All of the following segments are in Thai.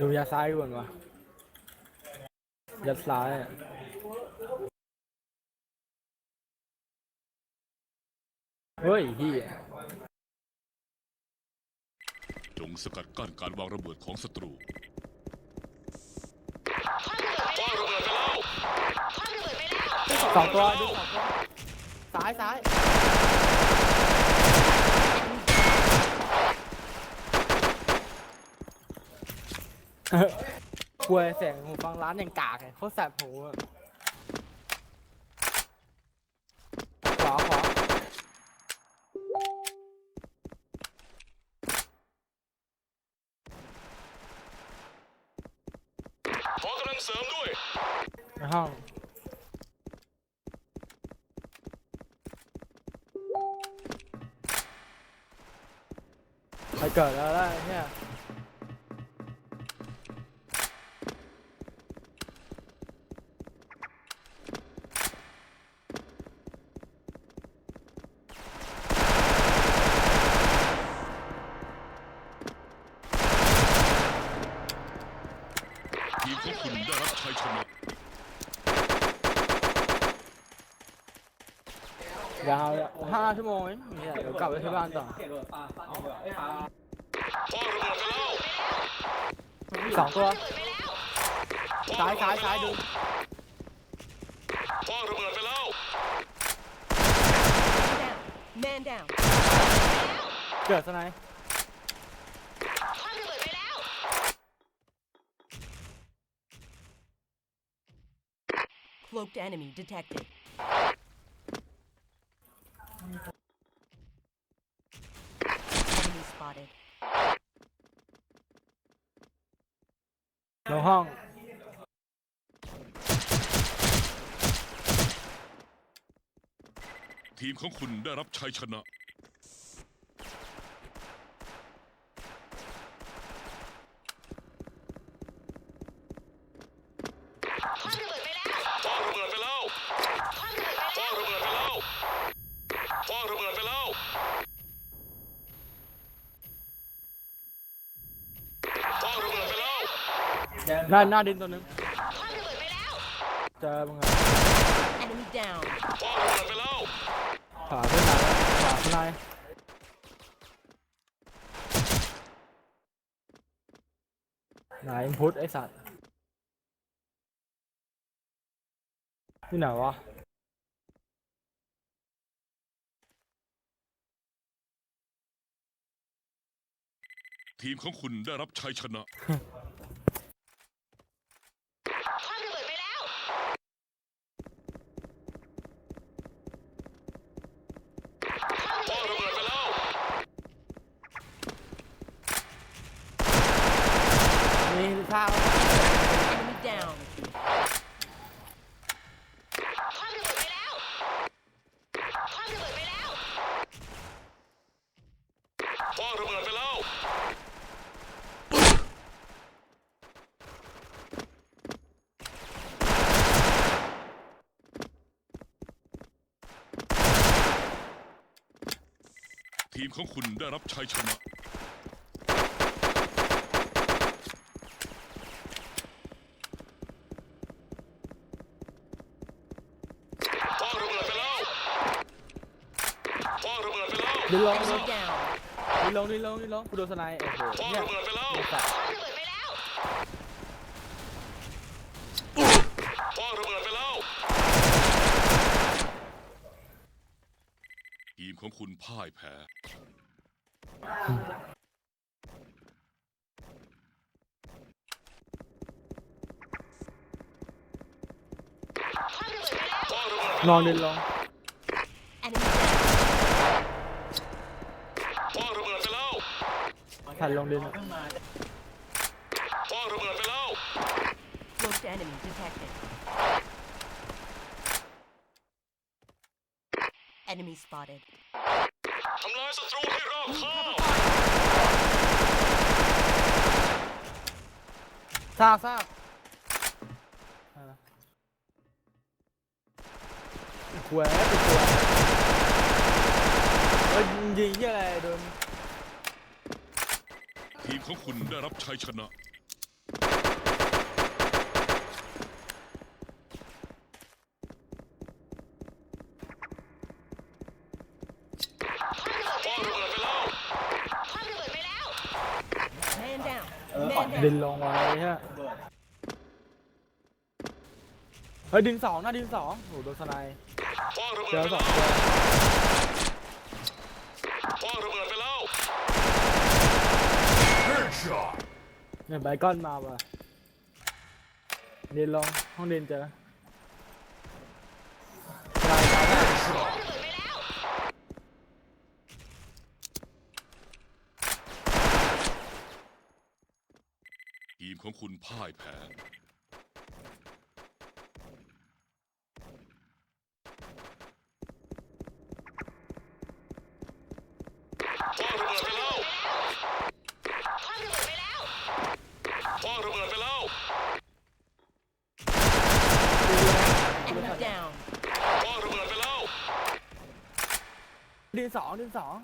ดูยาซ้ายก่อนวะยัดซ้ายอะเฮ้ยเฮียจงสกัดกั้นการวางระเบิดของศัตรูสองตัวดูสองตัวซ้ายซ้ายเออ กลัวเสียงหูฟังร้านอย่างกากไงเขาแสบหูอะขวาขวาขอกำลังเสริมด้วยในห้องไปเกิดแล้วได้เนี่ย ทีมของคุณได้รับชัยชนะ ยาวห้าชั่วโมงเองเนี่ยเดี๋ยวกลับไปที่บ้านต่อพ่อระเบิดไปแล้วสองตัวซ้ายซ้ายซ้ายดูพ่อระเบิดไปแล้ว Man down. เกิดสไนป์ Cloaked enemy detected. Enemy spotted. ลงห้อง ทีมของคุณได้รับชัยชนะพ่อระเบิดไปแล้วพ่อระเบิดไปแล้วพ่อระเบิดไปแล้วพ่อระเบิดไปแล้วหน้าหน้าดินตัวหนึง เจอมึงอะ Enemy down. พ่อระเบิดไปแล้วขวาขึ้นมาขวาสไนป์ไหนอินพุตไอสัตว์ที่ไหนวะทีมของคุณได้รับชัยชนะ พ่อระเบิดไปแล้ว มีท่า Enemy down. พ่อระเบิดไปแล้ว ทีมของคุณได้รับชัยชนะ พ่อระเบิดไปแล้ว พ่อระเบิดไปแล้ว ดินลง Enemy down. ดินลงดินลงดินลงกูโดนสไนด์โอ้โหพ่อเนี่ยระเบิดไปแล้ว ไอ้สัตว์พ่อระเบิดไปแล้ว ทีม ของคุณพ่ายแพ้พ่อระเบิดนอนดินลง Enemy down. พ่อระเบิดไปแล้วแผ่นลงดินอะพ่อระเบิดไปแล้ว Cloaked enemy detected. Enemy spotted. ทำลายศัตรูให้รอบคอบซากซากขวยติดตัวเอ้ยยิงยิงยี่อะไรโดน ทีมของคุณได้รับชัยชนะ เบิดไปแล้วคว้างระเบิดไปแล้วเดึ down. งลงไว้ฮะเฮ้ยดินสองนะดึงสองโหโดนสไนเจอสองข้อระเบิดไปแล้ว Headshot. นี่ยไบคอนมาว่ะเดินลงห้องเดินเจอ ของคุณพ่ายแพ้คว้างระเบิดไปแล้วคว้างระเบิดไปแล้วคว้างระเบิดไปแล้ว Enemy down. คว้างระเบิดไปแล้ว ดินสองดินสอง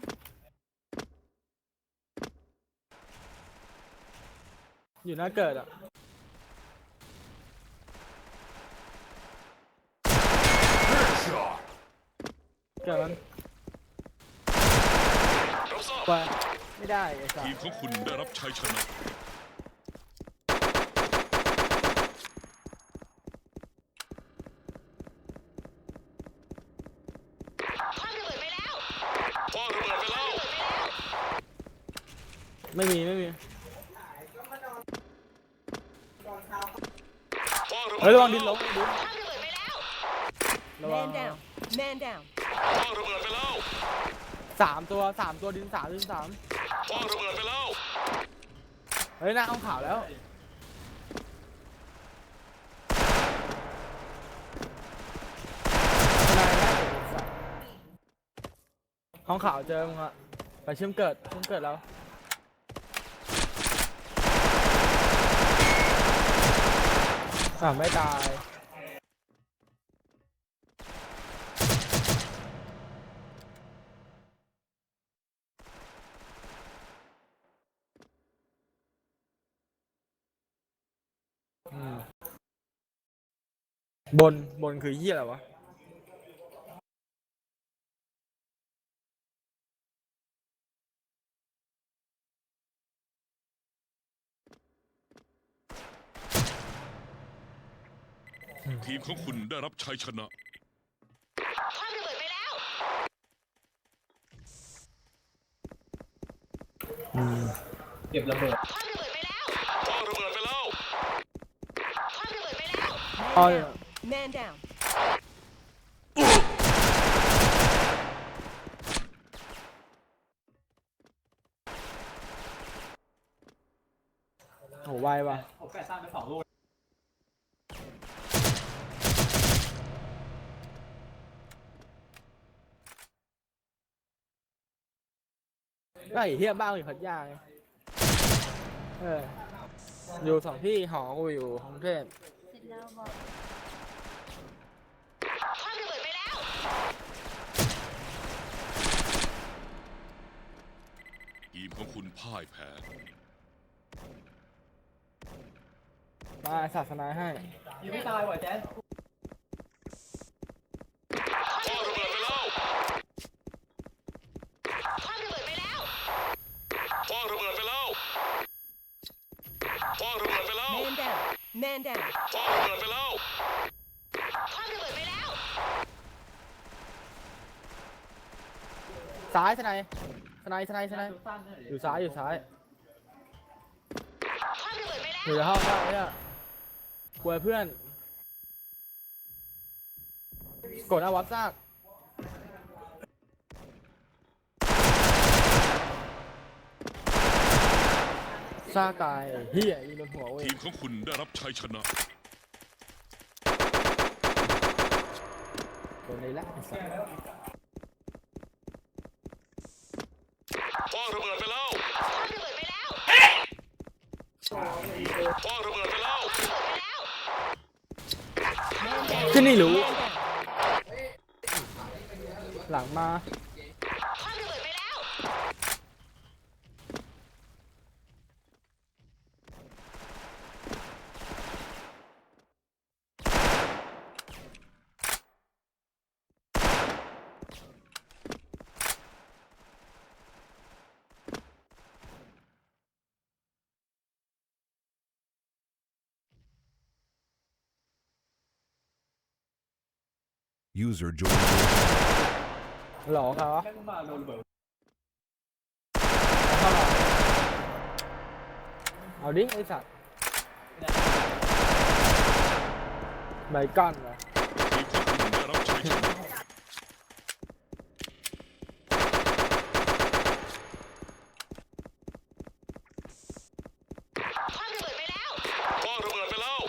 อยู่หน้าเกิดอะเกิดมันรับทราบไปไม่ได้ไอ้สัสทีมของคุณได้รับชัยชนะคว้างระเบิดไปแล้วคว้างระเบิดไปแล้วไม่มี ไม่มี คว้างระ เบิดเฮ้ยระวังดินลงดินระวัง Man down. Man down. คว้างระเบิดไปแล้วสามตัวสามตัวดินสามดินสามคว้างระเบิดไปแล้วเฮ้ยหน้าห้องข่าวแล้วทนายน่าจะเป็นสัตว์ห้องข่าวเจอมึงอะไปเชื่อมเกิดเชื่อมเกิดแล้ว อ่าไม่ตายบนบนคือเหี้ยอะไรวะ ทีมของคุณได้รับชัยชนะเก็บระเบิด คว้างระเบิดไปแล้วอ๋อ Man down. โหไวว่ะ ผมแปดสร้างไปสองลูก ไอ้เฮียบ้านอยู่พัทยาไงเออ อยู่สองที่หอกูอยู่กรุงเทพทีมของคุณพ่ายแพ้ มาศาสนาให้ยังไม่ตายว่ะแจ๊ส คว้างระเบิดไปแล้ว คว้างระเบิดไปแล้ว คว้างระเบิดไปแล้ว คว้างระเบิดไปแล้ว Man down. Man down. คว้างระเบิดไปแล้วซ้ายทนายทนายทนายทนายสั้นเลยอยู่ซ้ายอยู่ซ้ายอยู่ในห้องว่างเนี่ยกลัวเพื่อน กดอาวัตซาก ซากตายเฮียยิงโดนหัวเว้ยทีมของคุณได้รับชัยชนะ โดนเลยละไอ้สัสคว้างระเบิดไปแล้วคว้างระเบิดไปแล้ว Man down. ที่นี่รู้ Man down. หลังมา User joined your channel. หลอกเขาแม่งมาโดนระเบิดเข้าหลอกเอาดิไอสัตว์ใบก้อนเหรอทีมของคุณได้รับชัยชนะ คว้างระเบิดไปแล้ว คว้างระเบิดไปแล้ว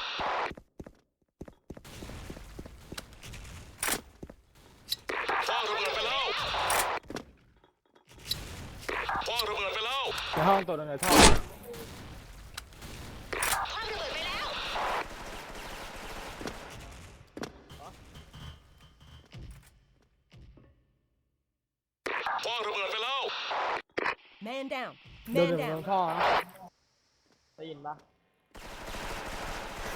คว้างระเบิดไปแล้วคว้างระเบิดไปแล้ว ในห้องตัวนึงในท่อคว้างระเบิดไปแล้ว คว้างระเบิดไปแล้ว Man down. เดิน Man ถึงตร down. งท่อนะได้ยินปะ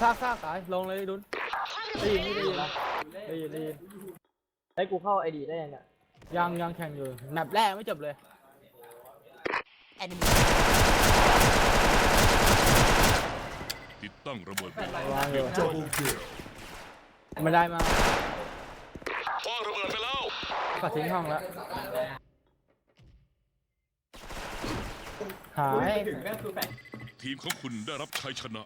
ซากซากตายลงเลยดุนคว้างระได้เบิดยินไปนี่แล้ได้วยินปะได้ยินได้ยินให้กูเข้าไอดีได้ยังเนี่ยยังยังแข่งอยู่แมปแรกไม่จบเลย Enemy. ติดตั้งระเบิดไปวางอยู่ Double kill. ไม่ได้มาคว้างระเบิดไปแล้วก็ทิ้งห้องแล้วหายถึงแม่งคือแปดทีมของคุณได้รับชัยชนะ